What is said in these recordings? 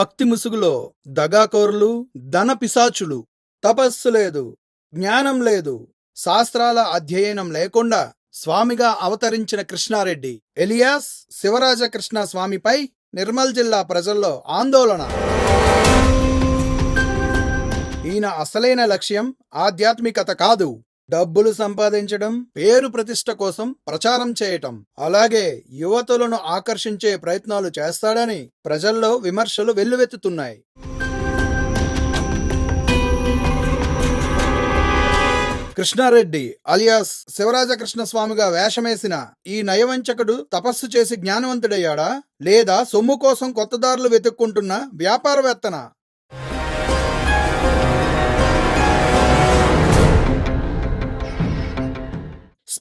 భక్తి ముసుగులో దగాకోరులు ధన పిశాచులు తపస్సు లేదు జ్ఞానం లేదు శాస్త్రాల అధ్యయనం లేకుండా స్వామిగా అవతరించిన కృష్ణారెడ్డి ఎలియాస్ శివరాజ కృష్ణ స్వామిపై నిర్మల్ జిల్లా ప్రజల్లో ఆందోళన. ఈయన అసలైన లక్ష్యం ఆధ్యాత్మికత కాదు. డబ్బులు సంపాదించడం పేరు ప్రతిష్ట కోసం ప్రచారం చేయటం. అలాగే యువతులను ఆకర్షించే ప్రయత్నాలు చేస్తాడని ప్రజల్లో విమర్శలు వెల్లువెత్తుతున్నాయి. కృష్ణారెడ్డి అలియాస్ శివరాజకృష్ణస్వామిగా వేషమేసిన ఈ నయవంచకుడు తపస్సు చేసి జ్ఞానవంతుడయ్యాడా? లేదా సొమ్ము కోసం కొత్త దారులు వెతుక్కుంటున్న వ్యాపారవేత్తనా?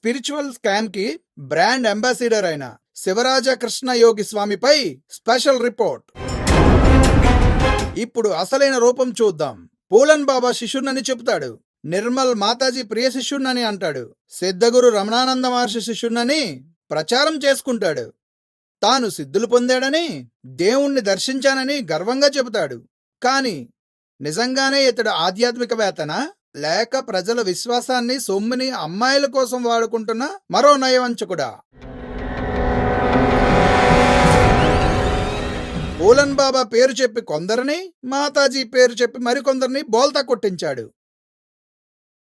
స్పిరిచువల్ స్కామ్కి బ్రాండ్ అంబాసిడర్ అయిన శివరాజ కృష్ణ యోగి స్వామిపై స్పెషల్ రిపోర్ట్. ఇప్పుడు అసలైన రూపం చూద్దాం. పూలన్ బాబా శిష్యునని చెబుతాడు. నిర్మల్ మాతాజీ ప్రియ శిష్యునని అంటాడు. సిద్ధగురు రమణానంద మహర్షి శిష్యునని ప్రచారం చేసుకుంటాడు. తాను సిద్ధులు పొందాడని దేవుణ్ణి దర్శించానని గర్వంగా చెబుతాడు. కాని నిజంగానే ఇతడు ఆధ్యాత్మికవేత్తనా? లేక ప్రజల విశ్వాసాన్ని సొమ్ముని అమ్మాయిల కోసం వాడుకుంటున్న మరో నయవంచకుడా? పూలన్ బాబా పేరు చెప్పి కొందరిని మాతాజీ పేరు చెప్పి మరికొందరిని బోల్తా కొట్టించాడు.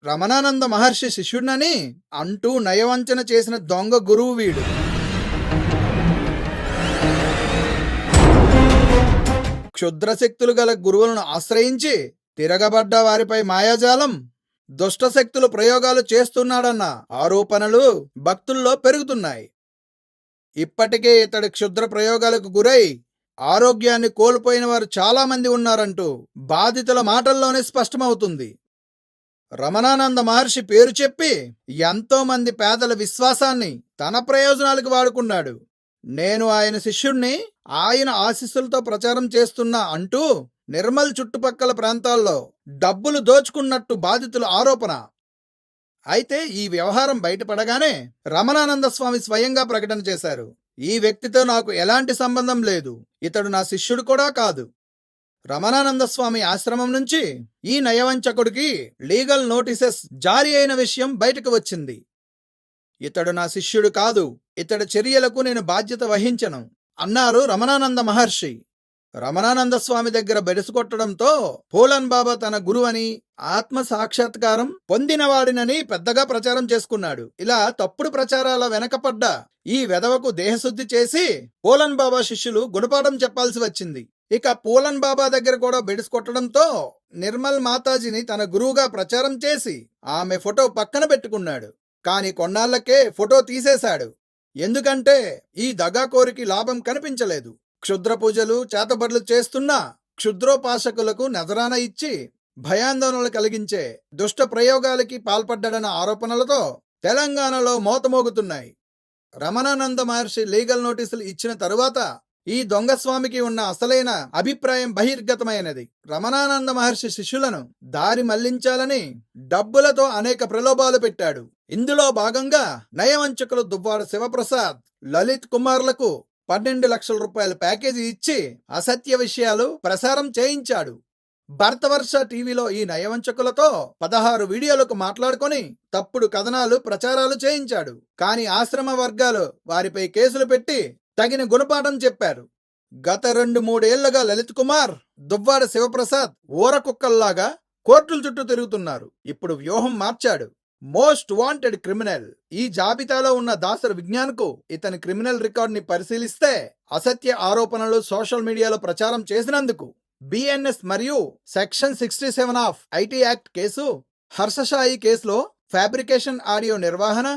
రమణానంద మహర్షి శిష్యుడినని అంటూ నయవంచన చేసిన దొంగ గురువు వీడు. క్షుద్రశక్తులు గల గురువులను ఆశ్రయించి తిరగబడ్డ వారిపై మాయాజాలం. దుష్టశక్తులు ప్రయోగాలు చేస్తున్నాడన్న ఆరోపణలు భక్తుల్లో పెరుగుతున్నాయి. ఇప్పటికే ఇతడి క్షుద్ర ప్రయోగాలకు గురై ఆరోగ్యాన్ని కోల్పోయిన వారు చాలా మంది ఉన్నారంటూ బాధితుల మాటల్లోనే స్పష్టమవుతుంది. రమణానంద మహర్షి పేరు చెప్పి ఎంతోమంది పేదల విశ్వాసాన్ని తన ప్రయోజనాలకు వాడుకున్నాడు. నేను ఆయన శిష్యుణ్ణి ఆయన ఆశీస్సులతో ప్రచారం చేస్తున్నా అంటూ నిర్మల్ చుట్టుపక్కల ప్రాంతాల్లో డబ్బులు దోచుకున్నట్టు బాధితుల ఆరోపణ. అయితే ఈ వ్యవహారం బయటపడగానే రమణానంద స్వామి స్వయంగా ప్రకటన చేశారు. ఈ వ్యక్తితో నాకు ఎలాంటి సంబంధం లేదు. ఇతడు నా శిష్యుడు కూడా కాదు. రమణానంద స్వామి ఆశ్రమం నుంచి ఈ నయవంచకుడికి లీగల్ నోటీసెస్ జారీ అయిన విషయం బయటకు వచ్చింది. ఇతడు నా శిష్యుడు కాదు. ఇతడి చర్యలకు నేను బాధ్యత వహించను అన్నారు రమణానంద మహర్షి. రమణానంద స్వామి దగ్గర బెడుసుకొట్టడంతో పూలన్ బాబా తన గురువని ఆత్మ సాక్షాత్కారం పొందినవాడినని పెద్దగా ప్రచారం చేసుకున్నాడు. ఇలా తప్పుడు ప్రచారాల వెనకపడ్డ ఈ వెధవకు దేహశుద్ధి చేసి పూలన్ బాబా శిష్యులు గుణపాఠం చెప్పాల్సి వచ్చింది. ఇక పూలన్ బాబా దగ్గర కూడా బెడుసుకొట్టడంతో నిర్మల్ మాతాజీని తన గురువుగా ప్రచారం చేసి ఆమె ఫోటో పక్కన పెట్టుకున్నాడు. కాని కొన్నాళ్ళకే ఫోటో తీసేశాడు. ఎందుకంటే ఈ దగాకోరికి లాభం కనిపించలేదు. క్షుద్ర పూజలు చేతబడులు చేస్తున్న క్షుద్రోపాసకులకు నజరాన ఇచ్చి భయాందోళనలు కలిగించే దుష్ట ప్రయోగాలకి పాల్పడ్డాడన్న ఆరోపణలతో తెలంగాణలో మోతమోగుతున్నాయి. రమణానంద మహర్షి లీగల్ నోటీసులు ఇచ్చిన తరువాత ఈ దొంగస్వామికి ఉన్న అసలైన అభిప్రాయం బహిర్గతమైనది. రమణానంద మహర్షి శిష్యులను దారి మళ్ళించాలని డబ్బులతో అనేక ప్రలోభాలు పెట్టాడు. ఇందులో భాగంగా నయవంచకులు దువ్వాడ శివప్రసాద్ లలిత్ కుమార్లకు పన్నెండు లక్షల రూపాయల ప్యాకేజీ ఇచ్చి అసత్య విషయాలు ప్రసారం చేయించాడు. భర్తవర్ష టీవీలో ఈ నయవంచకులతో పదహారు వీడియోలకు మాట్లాడుకొని తప్పుడు కథనాలు ప్రచారాలు చేయించాడు. కాని ఆశ్రమ వర్గాలు వారిపై కేసులు పెట్టి తగిన గుణపాఠం చెప్పారు. గత రెండు మూడేళ్ళుగా లలిత్ కుమార్ దువ్వాడ శివప్రసాద్ ఊరకుక్కల్లాగా కోర్టుల చుట్టూ తిరుగుతున్నారు. ఇప్పుడు వ్యూహం మార్చాడు. Most wanted criminal. ఈ జాబితాలో ఉన్న దాసరి విజ్ఞాన్కు ఇతని క్రిమినల్ రికార్డ్ని పరిశీలిస్తే అసత్య ఆరోపణలు సోషల్ మీడియాలో ప్రచారం చేసినందుకు బిఎన్ఎస్ మరియు section sixty seven of IT act case Harsha Sai కేసులో ఫ్యాబ్రికేషన్ ఆడియో నిర్వహణ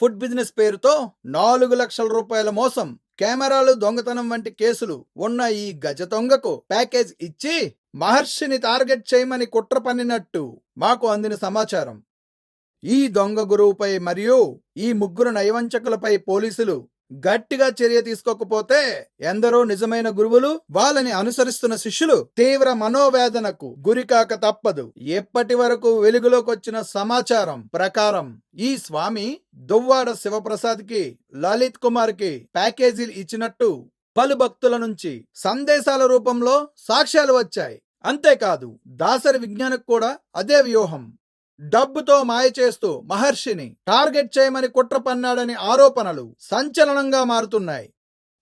ఫుడ్ బిజినెస్ పేరుతో నాలుగు లక్షల రూపాయల మోసం కెమెరాలు దొంగతనం వంటి కేసులు ఉన్న ఈ గజ దొంగకు ప్యాకేజ్ ఇచ్చి మహర్షిని టార్గెట్ చేయమని కుట్ర పన్నినట్టు మాకు అందిన సమాచారం. ఈ దొంగ గురువుపై మరియు ఈ ముగ్గురు నయవంచకులపై పోలీసులు గట్టిగా చర్య తీసుకోకపోతే ఎందరో నిజమైన గురువులు వాళ్ళని అనుసరిస్తున్న శిష్యులు తీవ్ర మనోవేదనకు గురికాక తప్పదు. ఎప్పటి వరకు వెలుగులోకొచ్చిన సమాచారం ప్రకారం ఈ స్వామి దువ్వాడ శివప్రసాద్కి లలిత్ కుమార్కి ప్యాకేజీలు ఇచ్చినట్టు పలు భక్తుల నుంచి సందేశాల రూపంలో సాక్ష్యాలు వచ్చాయి. అంతేకాదు దాసరి విజ్ఞానకు కూడా అదే వ్యూహం. డబ్బుతో మాయ చేస్తూ మహర్షిని టార్గెట్ చేయమని కుట్ర పన్నాడని ఆరోపణలు సంచలనంగా మారుతున్నాయి.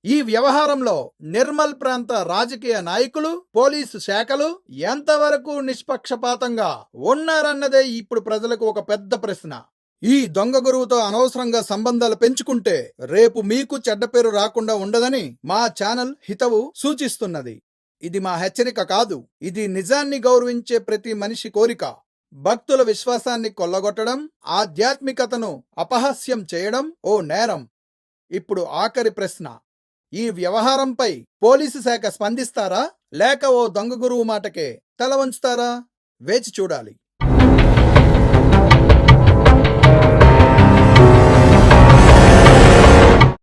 ఈ వ్యవహారంలో నిర్మల్ ప్రాంత రాజకీయ నాయకులు పోలీసు శాఖలు ఎంతవరకు నిష్పక్షపాతంగా ఉన్నారన్నదే ఇప్పుడు ప్రజలకు ఒక పెద్ద ప్రశ్న. ఈ దొంగ గురువుతో అనవసరంగా సంబంధాలు పెంచుకుంటే రేపు మీకు చెడ్డ పేరు రాకుండా ఉండదని మా ఛానల్ హితవు సూచిస్తున్నది. ఇది మా హెచ్చరిక కాదు. ఇది నిజాన్ని గౌరవించే ప్రతి మనిషి కోరిక. భక్తుల విశ్వాసాన్ని కొల్లగొట్టడం ఆధ్యాత్మికతను అపహాస్యం చేయడం ఓ నేరం. ఇప్పుడు ఆఖరి ప్రశ్న. ఈ వ్యవహారంపై పోలీసు శాఖ స్పందిస్తారా? లేక ఓ దొంగ గురువు మాటకే తల వంచుతారా? వేచి చూడాలి.